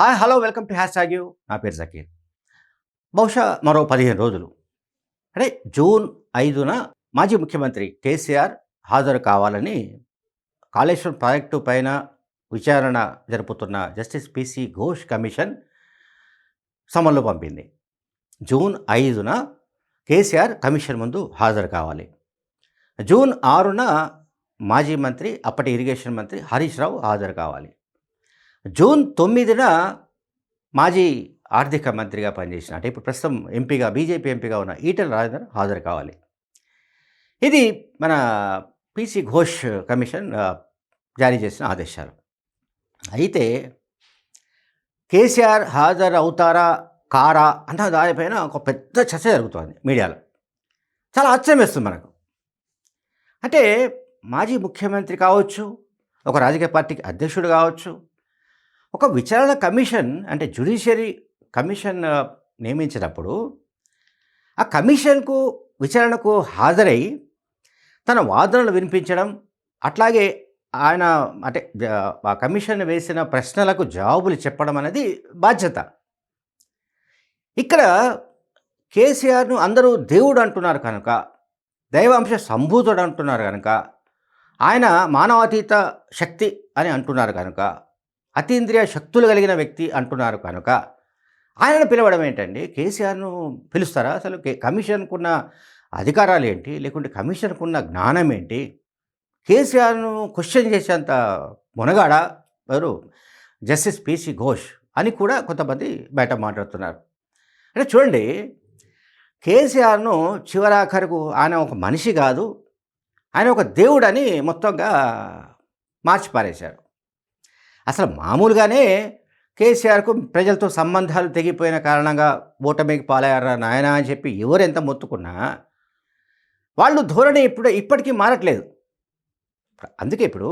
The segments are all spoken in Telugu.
Hi hello welcome to hashtag U నా పేరు జకీర్. బహుశా మరో పదిహేను రోజులు. అంటే జూన్ ఐదున మాజీ ముఖ్యమంత్రి కేసీఆర్ హాజరు కావాలని కాళేశ్వరం ప్రాజెక్టు పైన విచారణ జరుపుతున్న జస్టిస్ పిసి ఘోష్ కమిషన్ సమన్లో పంపింది. జూన్ ఐదున కేసీఆర్ కమిషన్ ముందు హాజరు కావాలి. జూన్ ఆరున మాజీ మంత్రి అప్పటి ఇరిగేషన్ మంత్రి హరీష్ రావు హాజరు కావాలి. జూన్ తొమ్మిదిన మాజీ ఆర్థిక మంత్రిగా పనిచేసిన అంటే ఇప్పుడు ప్రస్తుతం ఎంపీగా బీజేపీ ఎంపీగా ఉన్న ఈటల రాజేందర్ హాజరు కావాలి. ఇది మన పీసీ ఘోష్ కమిషన్ జారీ చేసిన ఆదేశాలు. అయితే కేసీఆర్ హాజరు అవుతారా కారా అన్న దానిపైన ఒక పెద్ద చర్చ జరుగుతోంది మీడియాలో. చాలా ఆశ్చర్యం వేస్తుంది మనకు. అంటే మాజీ ముఖ్యమంత్రి కావచ్చు ఒక రాజకీయ పార్టీకి అధ్యక్షుడు కావచ్చు ఒక విచారణ కమిషన్ అంటే జ్యుడిషియరీ కమిషన్ నియమించినప్పుడు ఆ కమిషన్కు విచారణకు హాజరై తన వాదనలు వినిపించడం అట్లాగే ఆయన అంటే ఆ కమిషన్ వేసిన ప్రశ్నలకు జవాబులు చెప్పడం అనేది బాధ్యత. ఇక్కడ కేసీఆర్ను అందరూ దేవుడు అంటున్నారు కనుక దైవాంశ సంభూతుడు అంటున్నారు కనుక ఆయన మానవాతీత శక్తి అని అంటున్నారు కనుక అతీంద్రియ శక్తులు కలిగిన వ్యక్తి అంటున్నారు కనుక. ఆయనను పిలవడం ఏంటండి? కేసీఆర్ను పిలుస్తారా? అసలు కమిషన్కున్న అధికారాలు ఏంటి? లేకుంటే కమిషన్కున్న జ్ఞానం ఏంటి? కేసీఆర్ను క్వశ్చన్ చేసేంత మునగాడ? ఎవరు? జస్టిస్ పిసి ఘోష్ అని కూడా కొంతమంది బయట మాట్లాడుతున్నారు. అంటే చూడండి కేసీఆర్ను చివరాఖరుకు ఆయన ఒక మనిషి కాదు ఆయన ఒక దేవుడని మొత్తంగా మార్చి పారేశారు అసలు మామూలుగానే కేసీఆర్కు ప్రజలతో సంబంధాలు తెగిపోయిన కారణంగా ఓటమికి పాలయ్యారా నాయనా అని చెప్పి ఎవరు ఎంత మొత్తుకున్నా వాళ్ళు ధోరణి ఇప్పుడు ఇప్పటికీ మారట్లేదు. అందుకే ఇప్పుడు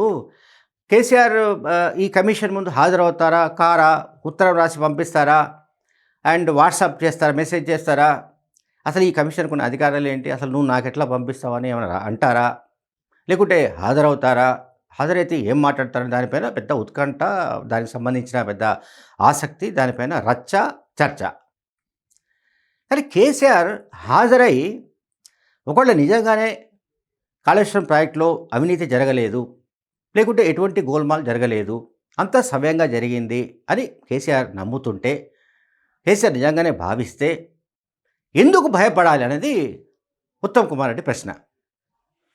కేసీఆర్ ఈ కమిషన్ ముందు హాజరవుతారా? కారా? ఉత్తరం రాసి పంపిస్తారా? అండ్ వాట్సాప్ చేస్తారా? మెసేజ్ చేస్తారా? అసలు ఈ కమిషన్కు ఉన్న అధికారాలు ఏంటి? అసలు నువ్వు నాకు ఎట్లా పంపిస్తావని ఏమైనా అంటారా? లేకుంటే హాజరవుతారా? హాజరైతే ఏం మాట్లాడతారని దానిపైన పెద్ద ఉత్కంఠ దానికి సంబంధించిన పెద్ద ఆసక్తి దానిపైన రచ్చ చర్చ. కానీ కేసీఆర్ హాజరై ఒకవేళ నిజంగానే కాళేశ్వరం ప్రాజెక్టులో అవినీతి జరగలేదు లేకుంటే ఎటువంటి గోల్మాల్ జరగలేదు అంతా సవ్యంగా జరిగింది అని కేసీఆర్ నమ్ముతుంటే కేసీఆర్ నిజంగానే భావిస్తే ఎందుకు భయపడాలి అనేది ఉత్తమ్ కుమార్ రెడ్డి ప్రశ్న.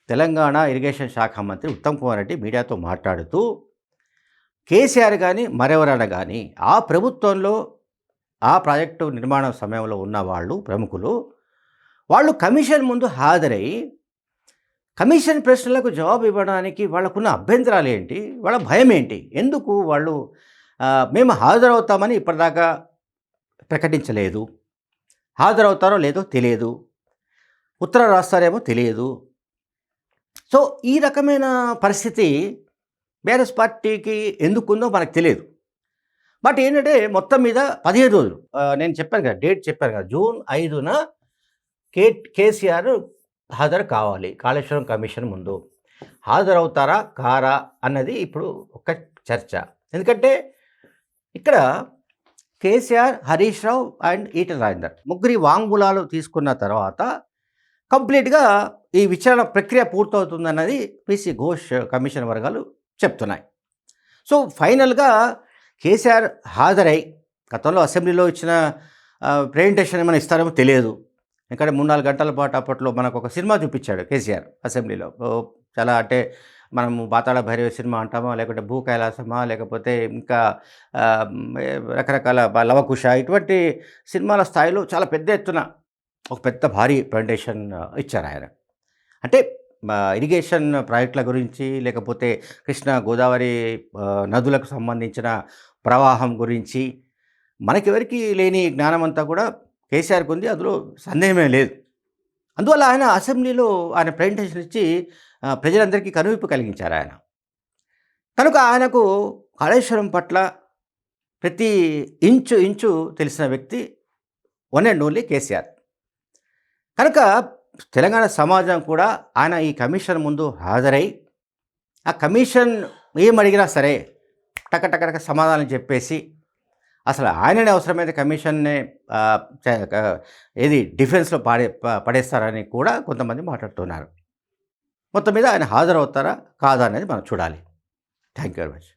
తెలంగాణ ఇరిగేషన్ శాఖ మంత్రి ఉత్తమ్ కుమార్ రెడ్డి మీడియాతో మాట్లాడుతూ కేసీఆర్ కానీ మరెవరైనా కానీ ఆ ప్రభుత్వంలో ఆ ప్రాజెక్టు నిర్మాణం సమయంలో ఉన్న వాళ్ళు ప్రముఖులు వాళ్ళు కమిషన్ ముందు హాజరై కమిషన్ ప్రశ్నలకు జవాబు ఇవ్వడానికి వాళ్ళకున్న అభ్యంతరాలు ఏంటి? వాళ్ళ భయం ఏంటి? ఎందుకు వాళ్ళు మేము హాజరవుతామని ఇప్పటిదాకా ప్రకటించలేదు? హాజరవుతారో లేదో తెలియదు? ఉత్తరం రాస్తారేమో తెలియదు? సో ఈ రకమైన పరిస్థితి బీఆర్ఎస్ పార్టీకి ఎందుకుందో మనకు తెలియదు. బట్ ఏంటంటే మొత్తం మీద పదిహేను రోజులు నేను చెప్పాను కదా డేట్ చెప్పాను కదా జూన్ ఐదున కే కేసీఆర్ హాజరు కావాలి కాళేశ్వరం కమిషన్ ముందు. హాజరవుతారా కారా అన్నది ఇప్పుడు ఒక చర్చ. ఎందుకంటే ఇక్కడ కేసీఆర్ హరీష్ రావు అండ్ ఈటల రాజేందర్ ముగ్గురి వాంగ్మూలాలు తీసుకున్న తర్వాత కంప్లీట్గా ఈ విచారణ ప్రక్రియ పూర్తవుతుందన్నది పిసి ఘోష్ కమిషన్ వర్గాలు చెప్తున్నాయి. సో ఫైనల్గా కేసీఆర్ హాజరై గతంలో అసెంబ్లీలో ఇచ్చిన ప్రజెంటేషన్ ఏమైనా ఇస్తారేమో తెలియదు. ఎందుకంటే మూడు నాలుగు గంటల పాటు అప్పట్లో మనకు ఒక సినిమా చూపించాడు కేసీఆర్ అసెంబ్లీలో. చాలా అంటే మనము బాతాళ భైరవ సినిమా అంటామా లేకుంటే భూ కైలాసమా లేకపోతే ఇంకా రకరకాల లవకుశ ఇటువంటి సినిమాల స్థాయిలో చాలా పెద్ద ఎత్తున ఒక పెద్ద భారీ ప్రజెంటేషన్ ఇచ్చారు ఆయన. అంటే ఇరిగేషన్ ప్రాజెక్టుల గురించి లేకపోతే కృష్ణా గోదావరి నదులకు సంబంధించిన ప్రవాహం గురించి మనకెవరికి లేని జ్ఞానం అంతా కూడా కేసీఆర్కి ఉంది. అందులో సందేహమే లేదు. అందువల్ల ఆయన అసెంబ్లీలో ఆయన ప్రజెంటేషన్ ఇచ్చి ప్రజలందరికీ కనువిప్పు కలిగించారు ఆయన. కనుక ఆయనకు కాళేశ్వరం పట్ల ప్రతి ఇంచు ఇంచు తెలిసిన వ్యక్తి వన్ అండ్ ఓన్లీ కేసీఆర్. కనుక తెలంగాణ సమాజం కూడా ఆయన ఈ కమిషన్ ముందు హాజరై ఆ కమిషన్ ఏం అడిగినా సరే టక టక టక సమాధానం చెప్పేసి అసలు ఆయననే అవసరమైతే కమిషన్నే ఏది డిఫెన్స్లో పాడే పడేస్తారని కూడా కొంతమంది మాట్లాడుతున్నారు. మొత్తం మీద ఆయన హాజరవుతారా కాదా అనేది మనం చూడాలి. Thank you very much.